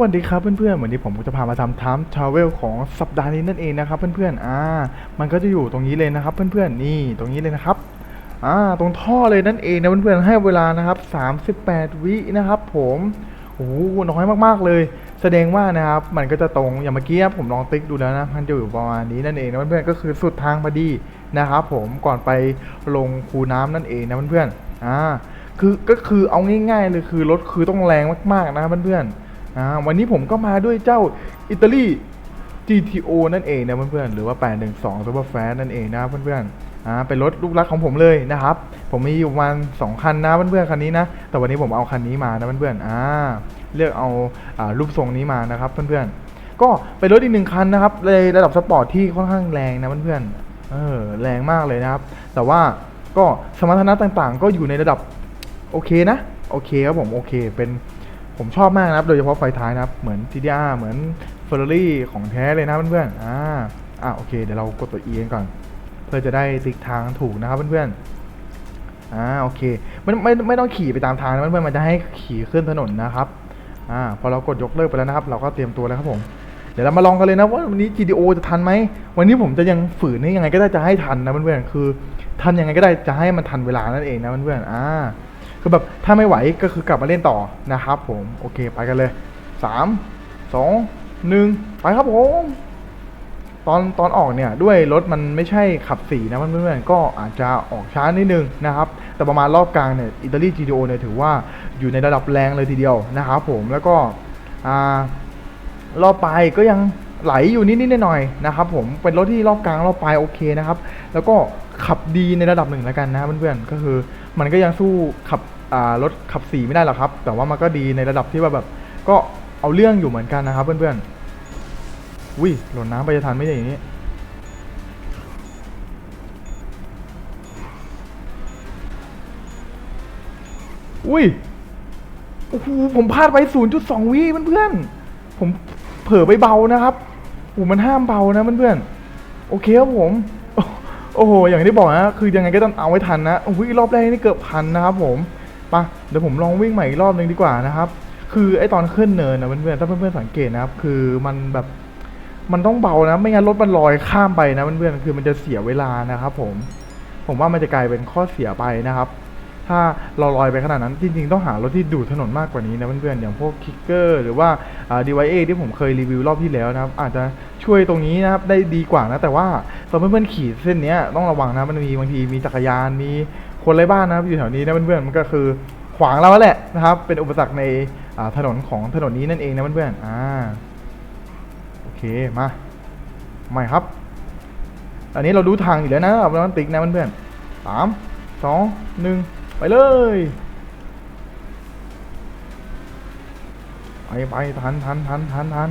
วัสดีครับเพื่อนๆวันนี้ผมก็จะพามาทำ time travel ของสัปดาห์นี้นั่นเองนะครับเพื่อนๆอ่า มันก็จะอยู่ตรงนี้เลยนะครับเพื่อนๆนี่ตรงนี้เลยนะครับอ่าตรงท่อเลยนั่นเองนะเพื่อนๆให้เวลานะครับ38 วินะครับ ผมโอ้โหน้อยมากๆเลย แสดงว่านะครับมันก็จะตรงอย่างเมื่อกี้ผมลองติ๊กดูแล้วนะมันจะอยู่ประมาณนี้นั่นเองนะเพื่อนๆก็คือสุดทางพอดีนะครับผมก่อนไปลงคูน้ำนั่นเองนะเพื่อนๆอ่าคือก็คือเอาง่ายๆเลยคือรถคือต้องแรงมากๆนะครับเพื่อนๆ อ่าวันนี้ผมก็มาด้วยเจ้าอิตาลี GTO นั่นเองนะเพื่อนๆ หรือว่า 812 Super Fast นั่นเองนะเพื่อนๆ อ่า เป็นรถลูกรักของผมเลยนะครับ ผมมีอยู่ประมาณ2คันนะเพื่อนๆ คันนี้นะ แต่วันนี้ผมเอาคันนี้มานะเพื่อนๆ อ่า เลือกเอาอ่ารูปทรงนี้มานะครับเพื่อนๆ ก็เป็นรถอีกหนึ่งคันนะครับเลยระดับสปอร์ตที่ค่อนข้างแรงนะเพื่อนๆ เออ แรงมากเลยนะครับ แต่ว่าก็สมรรถนะต่างๆ ก็อยู่ในระดับโอเคนะ โอเคครับผม โอเค เป็น ผมชอบมากนะครับ โดยเฉพาะไฟท้ายนะครับ เหมือน GTR เหมือน Ferrari ของแท้เลยนะเพื่อนๆ อ่า อ่าโอเค เดี๋ยวเรากดตัว E กันก่อน เพื่อจะได้ติ๊กทางถูกนะครับเพื่อนๆ อ่า โอเค ไม่ไม่ไม่ต้องขี่ไปตามทางนะเพื่อนๆ มันจะให้ขี่ขึ้นถนนนะครับ อ่า พอเรากดยกเลิกไปแล้วนะครับ เราก็เตรียมตัวแล้วครับผม เดี๋ยวเรามาลองกันเลยนะว่าวันนี้ GTO จะทันไหม วันนี้ผมจะยังฝืนให้ยังไงก็ได้จะให้ทันนะเพื่อนๆ คือทันยังไงก็ได้จะให้มันทันเวลานั่นเองนะเพื่อนๆ อ่า คือแบบถ้าไม่ไหวก็คือกลับมาเล่นต่อนะครับผมโอเคไปกันเลยสามสองหนึ่งไปครับผมตอนตอนออกเนี่ยด้วยรถมันไม่ใช่ขับสีนะเพื่อนๆก็อาจจะออกช้านิดนึงนะครับ แต่ประมาณรอบกลางเนี่ยอิตาลี GTO เนี่ยถือว่าอยู่ในระดับแรงเลยทีเดียวนะครับผมแล้วก็อ่ารอบปลายก็ยังไหลอยู่นิดๆหน่อยๆนะครับผมเป็นรถที่รอบกลางรอบปลายโอเคนะครับ แล้วก็ขับดีในระดับหนึ่งแล้วกันนะเพื่อนๆก็คือมันก็ยังสู้ขับ รถขับสีไม่ได้หรอกครับ แต่ว่ามันก็ดีในระดับที่ว่าแบบก็เอาเรื่องอยู่เหมือนกันนะครับ เพื่อนๆอุ้ยหล่นน้ำไปจะทันไม่ใช่อย่างนี้อุ้ยโอ้โหผมพลาดไป 0.2 วิเพื่อนๆผมเผลอไปเบานะครับโอ้มันห้ามเบานะเพื่อนๆโอเคครับผม โอ้โห อย่างที่บอกนะ คือยังไงก็ต้องเอาไว้ทันนะโอ้ยรอบแรกนี่เกือบพันนะครับผม ปะเดี๋ยวผมลองวิ่งใหม่อีกรอบหนึ่งดีกว่านะครับ คือไอตอนขึ้นเนินนะเพื่อนๆถ้าเพื่อนๆสังเกตนะครับ คือมันแบบมันต้องเบานะ ไม่งั้นรถมันลอยข้ามไปนะเพื่อนๆคือมันจะเสียเวลานะครับ ผม ผมว่ามันจะกลายเป็นข้อเสียไปนะครับ ถ้าเราลอยไปขนาดนั้นจริงๆ ต้องหารถที่ดูดถนนมากกว่านี้นะเพื่อนๆอย่างพวกคิกเกอร์หรือว่าดีไวเอที่ผมเคยรีวิวรอบที่แล้วนะครับ อาจจะช่วยตรงนี้นะครับได้ดีกว่านะ แต่ว่าตอนเพื่อนๆขี่เส้นนี้ต้องระวังนะมันมีบางทีมีจักรยานมี คนไร้บ้านนะครับอยู่แถวนี้นะเพื่อนๆมันก็คือขวางเราแล้วแหละนะครับ เป็นอุปสรรคในถนนของถนนนี้นั่นเองนะเพื่อนๆอ่าโอเคมาใหม่ครับ อันนี้เราดูทางอยู่แล้วนะเราต้องติ๊กนะเพื่อนๆสามสองหนึ่งไปเลยไปไปทันทันทันทันทัน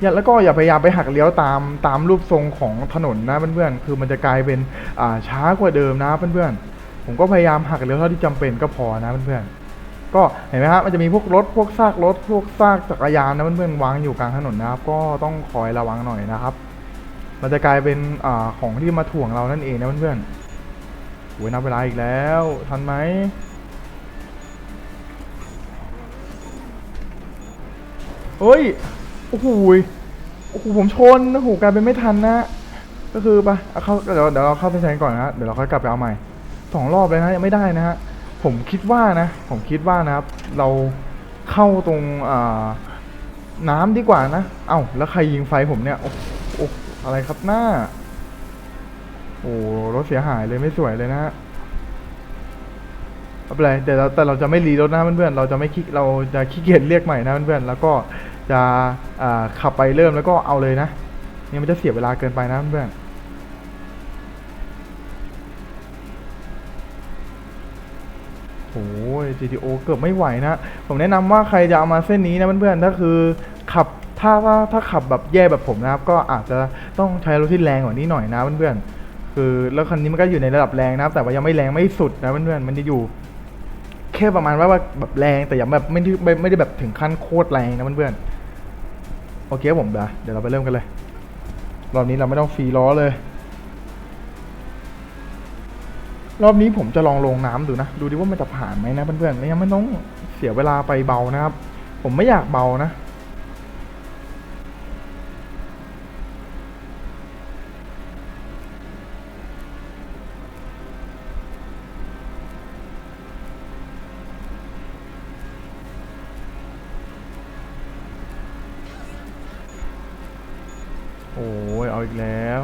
อย่าแล้วก็อย่าพยายามไปหักเลี้ยวตามตามรูปทรงของถนนนะเพื่อนๆคือมันจะกลายเป็นอ่าช้ากว่าเดิมนะเพื่อนๆผมก็พยายามหักเลี้ยวเท่าที่จำเป็นก็พอนะเพื่อนๆก็เห็นไหมครับมันจะมีพวกรถพวกซากรถพวกซากจักรยานนะเพื่อนๆวางอยู่กลางถนนนะครับ ก็ต้องคอยระวังหน่อยนะครับ มันจะกลายเป็นอ่าของที่มาถ่วงเรานั่นเองนะเพื่อนๆโอ้ยนับเวลาอีกแล้ว ทันไหมเฮ้ย โอ้โหโอ้โหผมชนโอ้โหกลายเป็นไม่ทันนะ ก็คือไปเอาเข้าเดี๋ยวเดี๋ยวเราเข้าเส้นชัยก่อนนะเดี๋ยวเราค่อยกลับไปเอาใหม่สองรอบเลยนะยังไม่ได้นะฮะผมคิดว่านะ ผมคิดว่านะครับ เราเข้าตรงอ่าน้ำดีกว่านะ เอ้าแล้วใครยิงไฟผมเนี่ย โอ้โอ้อะไรครับหน้า โอ้รถเสียหายเลยไม่สวยเลยนะฮะ ไม่เป็นไรแต่เราแต่เราจะไม่รีรถนะเพื่อนๆเราจะไม่ขี้เราจะขี้เกียจเรียกใหม่นะเพื่อนๆแล้วก็จะขับไปเริ่มแล้วก็เอาเลยนะเนี่ยมันจะเสียเวลาเกินไปนะเพื่อนโอ้ย GTO เกือบไม่ไหวนะ ผมแนะนำว่าใครจะเอามาเส้นนี้นะเพื่อนๆถ้าคือขับถ้าถ้าถ้าขับแบบแย่แบบผมนะครับ ก็อาจจะต้องใช้รถที่แรงกว่านี้หน่อยนะเพื่อนๆคือแล้วคันนี้มันก็อยู่ในระดับแรงนะครับ แต่ว่ายังไม่แรงไม่สุดนะเพื่อนๆมันจะอยู่ แค่ประมาณว่าแบบแรงแต่ยังแบบไม่ได้ไม่ได้แบบถึงขั้นโคตรแรงนะเพื่อนๆโอเคผมเดี๋ยวเราไปเริ่มกันเลยรอบนี้เราไม่ต้องฟรีล้อเลย รอบนี้ผมจะลองลงน้ำดูนะ ดูดิว่ามันจะผ่านไหมนะเพื่อนๆไม่งั้นไม่ต้องเสียเวลาไปเบานะครับ ผมไม่อยากเบานะ อีกแล้ว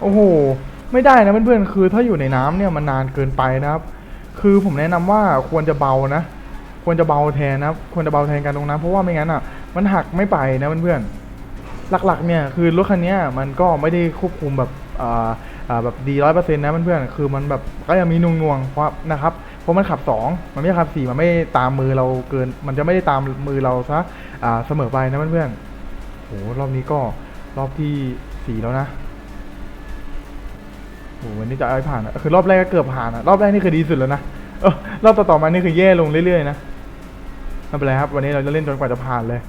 โอ้โห ไม่ได้นะเพื่อนๆคือถ้าอยู่ในน้ำเนี่ยมันนานเกินไปนะครับ คือผมแนะนำว่าควรจะเบานะ ควรจะเบาแทนนะควรจะเบาแทนการลงน้ำเพราะว่าไม่งั้นอะ มันหักไม่ไปนะเพื่อนๆหลักๆเนี่ยคือรถคันนี้มันก็ไม่ได้ควบคุมแบบอ่าอ่าแบบดีร้อยเปอร์เซ็นต์นะเพื่อนๆคือมันแบบก็ยังมีนวงๆเพราะนะครับ เพราะมันขับสองมันไม่ขับสี่มันไม่ตามมือเราเกิน มันจะไม่ได้ตามมือเราซะอ่าเสมอไปนะเพื่อนๆโหรอบนี้ก็รอบที่สี่แล้วนะโอ้โหวันนี้จะเอาให้ผ่านนะคือรอบแรกก็เกือบผ่านนะรอบแรกนี่คือดีสุดแล้วนะเออรอบต่อๆมานี่คือแย่ลงเรื่อยๆนะไม่เป็นไรครับ วันนี้เราจะเล่นจนกว่าจะผ่านเลย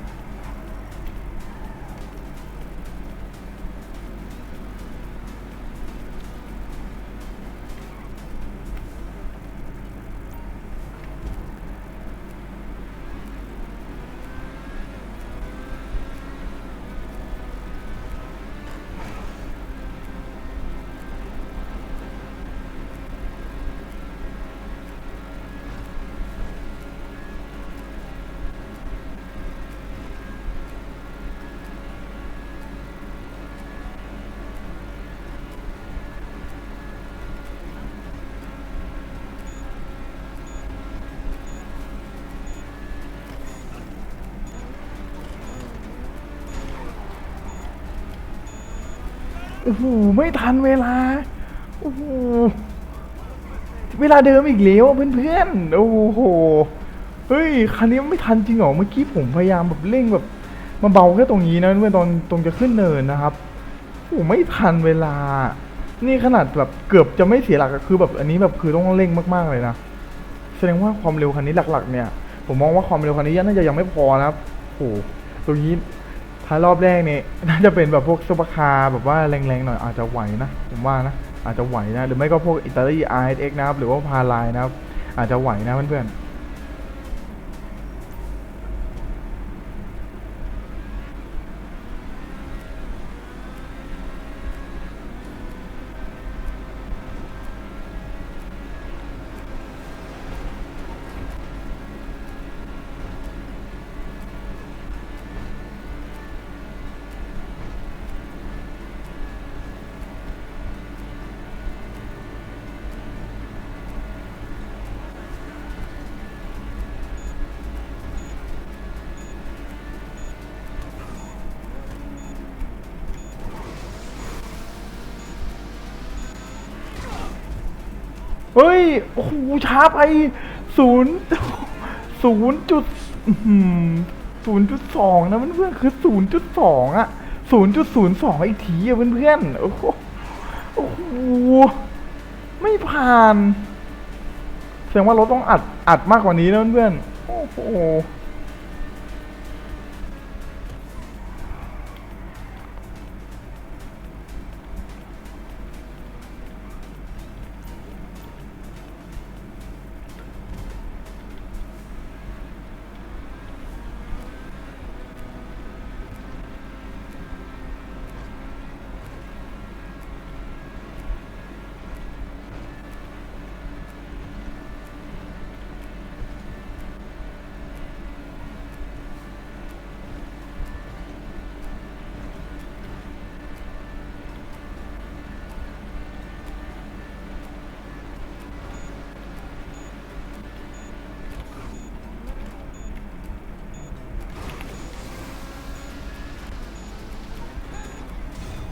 โอ้โหไม่ทันเวลาโอ้โหเวลาเดิมอีกแล้วเพื่อนๆโอ้โหเฮ้ยคันนี้ไม่ทันจริงเหรอเมื่อกี้ผมพยายามแบบเร่งแบบมาเบาแค่ตรงนี้นะเมื่อตอนตรงจะขึ้นเนินนะครับโอ้ไม่ทันเวลา นี่ขนาดแบบเกือบจะไม่เสียหลักคือแบบอันนี้แบบคือต้องเร่งมากๆเลยนะแสดงว่าความเร็วคันนี้หลักๆ เนี่ย ผมมองว่าความเร็วคันนี้น่าจะยังไม่พอนะครับโอ้โหตรงนี้ ถ้ารอบแรกเนี่ยน่าจะเป็นแบบพวกซุปเปอร์คาร์แบบว่าแรงๆหน่อยอาจจะไหวนะผมว่านะอาจจะไหวนะหรือไม่ก็พวกอิตาลี RSX นะครับหรือว่าพาลายนะครับอาจจะไหวนะเพื่อนๆ เฮ้ย โอ้โหช้าไปศูนย์ศูนย์จุดศูนย์จุดสองนะเพื่อนๆคือศูนย์จุดสองอะศูนย์จุดศูนย์สองอีกทีอะเพื่อนๆโอ้โหโอ้โหไม่ผ่าน แสดงว่ารถต้องอัดอัดมากกว่านี้นะเพื่อนๆโอ้โห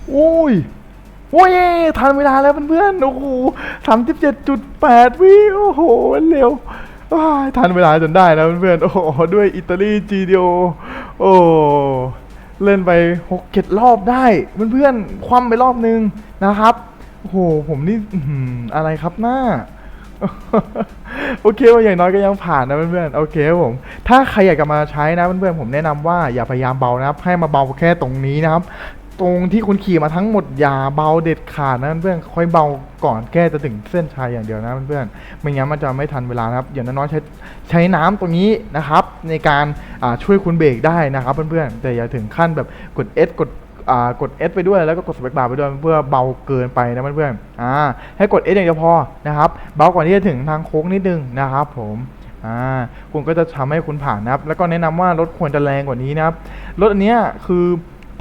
โอ้ยโอ้ยทันเวลาแล้วเพื่อนๆ โอ้โหสามสิบเจ็ดจุดแปดวิโอ้โหเร็วทันเวลาจนได้นะเพื่อนๆ โอ้โห ด้วยอิตาลีจีดียวโอ้เล่นไปหกเจ็ดรอบได้เพื่อนๆ คว่ำไปรอบนึงนะครับ โอ้โห ผมนี่อะไรครับหน้าโอเคว่าอย่างน้อยก็ยังผ่านนะเพื่อนๆ โอเคครับผม ถ้าใครอยากจะมาใช้นะเพื่อนๆ ผมแนะนำว่าอย่าพยายามเบานะครับ ให้มาเบาแค่ตรงนี้นะครับ ตรงที่คุณขี่มาทั้งหมดอย่าเบาเด็ดขาดนะเพื่อนค่อยเบาก่อนแค่จะถึงเส้นชัยอย่างเดียวนะเพื่อนไม่งั้นมันจะไม่ทันเวลานะครับอย่างน้อยๆใช้ใช้น้ำตรงนี้นะครับ ในการช่วยคุณเบรกได้นะครับเพื่อนๆแต่อย่าถึงขั้นแบบกด S กดอ่ากด S ไปด้วยแล้วก็กดสเปคบาร์ไปด้วยเพื่อเบาเกินไปนะเพื่อนๆอ่าให้กด S อย่างเดียวพอนะครับเบากว่าที่จะถึงทางโค้งนิดนึงนะครับ ผมอ่าคุณก็จะทำให้คุณผ่านนะครับ แล้วก็แนะนำว่ารถควรจะแรงกว่านี้นะครับรถอันเนี้ยคือ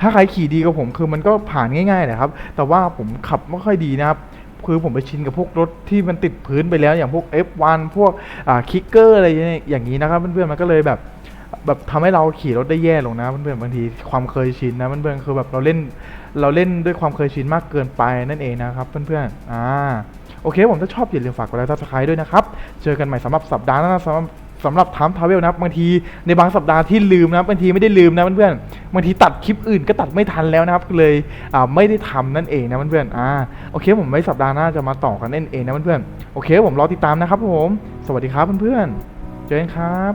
ถ้าใครขี่ดีกับผมคือมันก็ผ่านง่ายๆแหละครับ แต่ว่าผมขับไม่ค่อยดีนะครับคือผมไปชินกับพวกรถที่มันติดพื้นไปแล้วอย่างพวก F1 พวกคิกเกอร์อะไรอย่างนี้นะครับ เพื่อนๆมันก็เลยแบบแบบทำให้เราขี่รถได้แย่ลงนะเพื่อนๆบางทีความเคยชินนะเพื่อนๆคือแบบเราเล่นเราเล่นด้วยความเคยชินมากเกินไปนั่นเองนะครับเพื่อนๆอ่าโอเคผมถ้าชอบอย่าลืมฝากกดไลค์ซับสไครต์ด้วยนะครับ เจอกันใหม่สำหรับสัปดาห์หน้าสำหรับ สำหรับทามทาวเวลนะบางทีในบางสัปดาห์ที่ลืมนะบางทีไม่ได้ลืมนะเพื่อนบางทีตัดคลิปอื่นก็ตัดไม่ทันแล้วนะครับเลยไม่ได้ทำนั่นเองนะเพื่อนอ่าโอเคผมไว้สัปดาห์หน้าจะมาต่อกันนั่นเองนะเพื่อนโอเค ผมรอติดตามนะครับผม สวัสดีครับเพื่อนเจอกันครับ